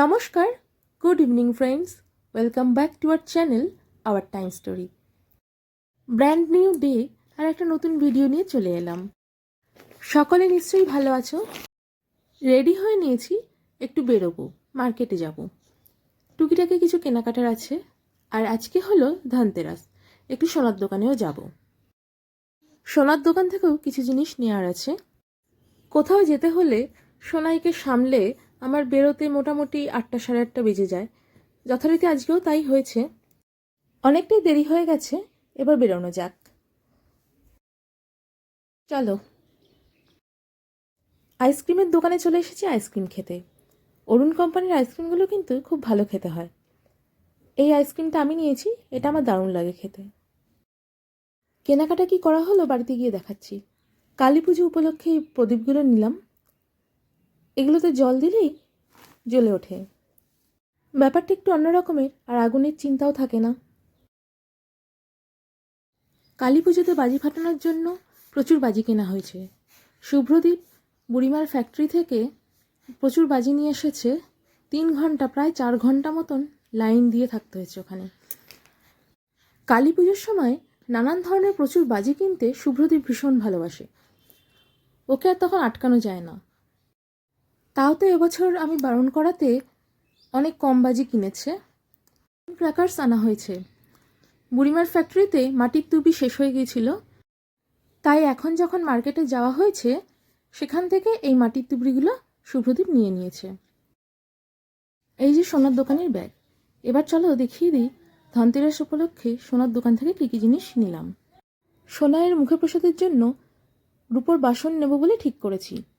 নমস্কার, good evening friends, welcome back to our channel, our time story. Brand new day আর একটা নতুন video নিয়ে চলে এলাম। সকলে নিশ্চয়ই ভালো আছো? রেডি হয়ে নিয়েছি, একটু বেরোবো, মার্কেটে যাব। টুকিটাকে কিছু কেনাকাটার আছে, আর আজকে হলো ধনতেরাস, একটু সোনার দোকানেও যাব। সোনার দোকান থেকেও কিছু জিনিস নেওয়ার আছে। কোথাও যেতে হলে সোনাইকে সামলে আমার বেরোতে মোটামুটি আটটা সাড়ে আটটা বেজে যায়। যথারীতি আজকেও তাই হয়েছে। অনেকটাই দেরি হয়ে গেছে, এবার বেরোনো যাক। চলো। আইসক্রিমের দোকানে চলে এসেছি আইসক্রিম খেতে। অরুণ কোম্পানির আইসক্রিমগুলো কিন্তু খুব ভালো খেতে হয়। এই আইসক্রিমটা আমি নিয়েছি, এটা আমার দারুণ লাগে খেতে। কেনাকাটা কি করা হলো বাড়িতে গিয়ে দেখাচ্ছি। কালী পুজো উপলক্ষে এই প্রদীপগুলো নিলাম। এগুলোতে জল দিলেই জ্বলে ওঠে। ব্যাপারটা একটু অন্য রকমের, আর আগুনের চিন্তাও থাকে না। কালী পুজোতে বাজি ফাটানোর জন্য প্রচুর বাজি কেনা হয়েছে। শুভ্রদীপ বুড়িমার ফ্যাক্টরি থেকে প্রচুর বাজি নিয়ে এসেছে। তিন ঘণ্টা, প্রায় চার ঘণ্টা মতন লাইন দিয়ে থাকতে হয়েছে ওখানে। কালী পুজোর সময় নানান ধরনের প্রচুর বাজি কিনতে শুভ্রদীপ ভীষণ ভালোবাসে। ওকে আর তখন আটকানো যায় না। তাও তো এবছর আমি বারণ করাতে অনেক কম বাজি কিনেছে। ক্র্যাকার্স আনা হয়েছে। বুড়িমার ফ্যাক্টরিতে মাটির তুবি শেষ হয়ে গিয়েছিল। তাই এখন যখন মার্কেটে যাওয়া হয়েছে, সেখান থেকে এই মাটির তুবড়িগুলো শুভ্রদীপ নিয়ে নিয়েছে। এই যে সোনার দোকানের ব্যাগ এবার চলো দেখিয়ে দিই ধনতেরাস উপলক্ষে সোনার দোকান থেকে কী কী জিনিস নিলাম। সোনায়ের মুখে প্রসাদের জন্য রূপোর বাসন নেব বলে ঠিক করেছি।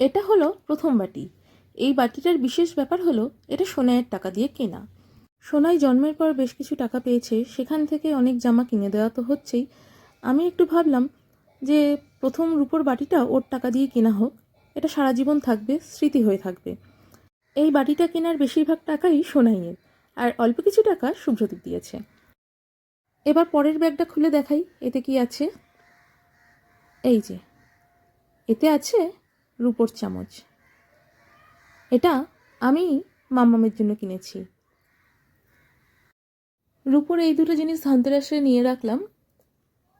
এটা হলো প্রথম বাটি। এই বাটিটার বিশেষ ব্যাপার হলো, এটা সোনাইয়ের টাকা দিয়ে কেনা। সোনাই জন্মের পর বেশ কিছু টাকা পেয়েছে, সেখান থেকে অনেক জামা কিনে দেওয়া তো হচ্ছেই। আমি একটু ভাবলাম যে প্রথম রূপোর বাটিটা ওর টাকা দিয়ে কেনা হোক, এটা সারা জীবন থাকবে, স্মৃতি হয়ে থাকবে। এই বাটিটা কেনার বেশিরভাগ টাকাই সোনাইয়ের, আর অল্প কিছু টাকা শুভ্রদীপ দিয়েছে। এবার পরের ব্যাগটা খুলে দেখাই, এতে কি আছে? এই যে, এতে আছে রূপোর চামচ। এটা আমি মাম্মামের জন্য কিনেছি। রুপোর এই দুটো জিনিস ধনতেরাসে নিয়ে রাখলাম।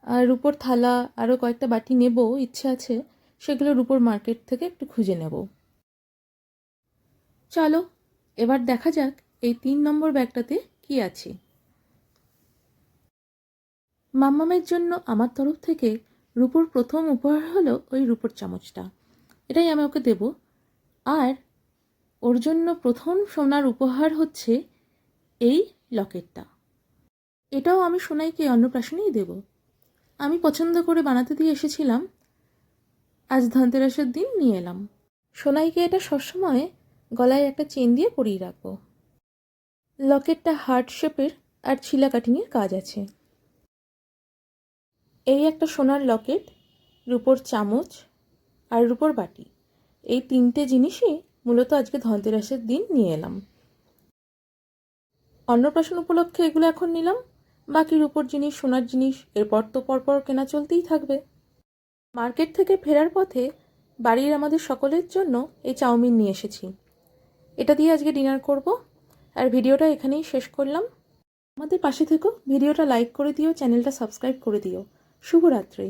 আর রুপোর থালা আরও কয়েকটা বাটি নেব, ইচ্ছে আছে, সেগুলো রুপোর মার্কেট থেকে একটু খুঁজে নেব। চলো, এবার দেখা যাক এই তিন নম্বর ব্যাগটাতে কি আছে। মাম্মামের জন্য আমার তরফ থেকে রূপোর প্রথম উপহার হলো ওই রূপোর চামচটা। এটাই আমি ওকে দেব। আর ওর জন্য প্রথম সোনার উপহার হচ্ছে এই লকেটটা। এটাও আমি সোনাইকে অন্নপ্রাশনেই দেব। আমি পছন্দ করে বানাতে দিয়ে এসেছিলাম। আজ ধনতেরাসের দিন নিয়ে এলাম। সোনাইকে এটা সবসময় গলায় একটা চেন দিয়ে পরিয়ে রাখব। লকেটটা হার্ট শেপের আর ছিলা কাটিংয়ের কাজ আছে। এই একটা সোনার লকেট, রূপোর চামচ আর রূপোর বাটি। এই তিনটে জিনিসই মূলত আজকে ধনতেরাসের দিন নিয়ে এলাম। অন্নপ্রাশন উপলক্ষে এগুলো এখন নিলাম। বাকি রূপোর জিনিস, সোনার জিনিস, এরপর তো পরপর কেনা চলতেই থাকবে। মার্কেট থেকে ফেরার পথে বাড়ির আমাদের সকলের জন্য এই চাউমিন নিয়ে এসেছি। এটা দিয়ে আজকে ডিনার করব। আর ভিডিওটা এখানেই শেষ করলাম। আমাদের পাশে থেকো ভিডিওটা লাইক করে দিও, চ্যানেলটা সাবস্ক্রাইব করে দিও। শুভরাত্রি।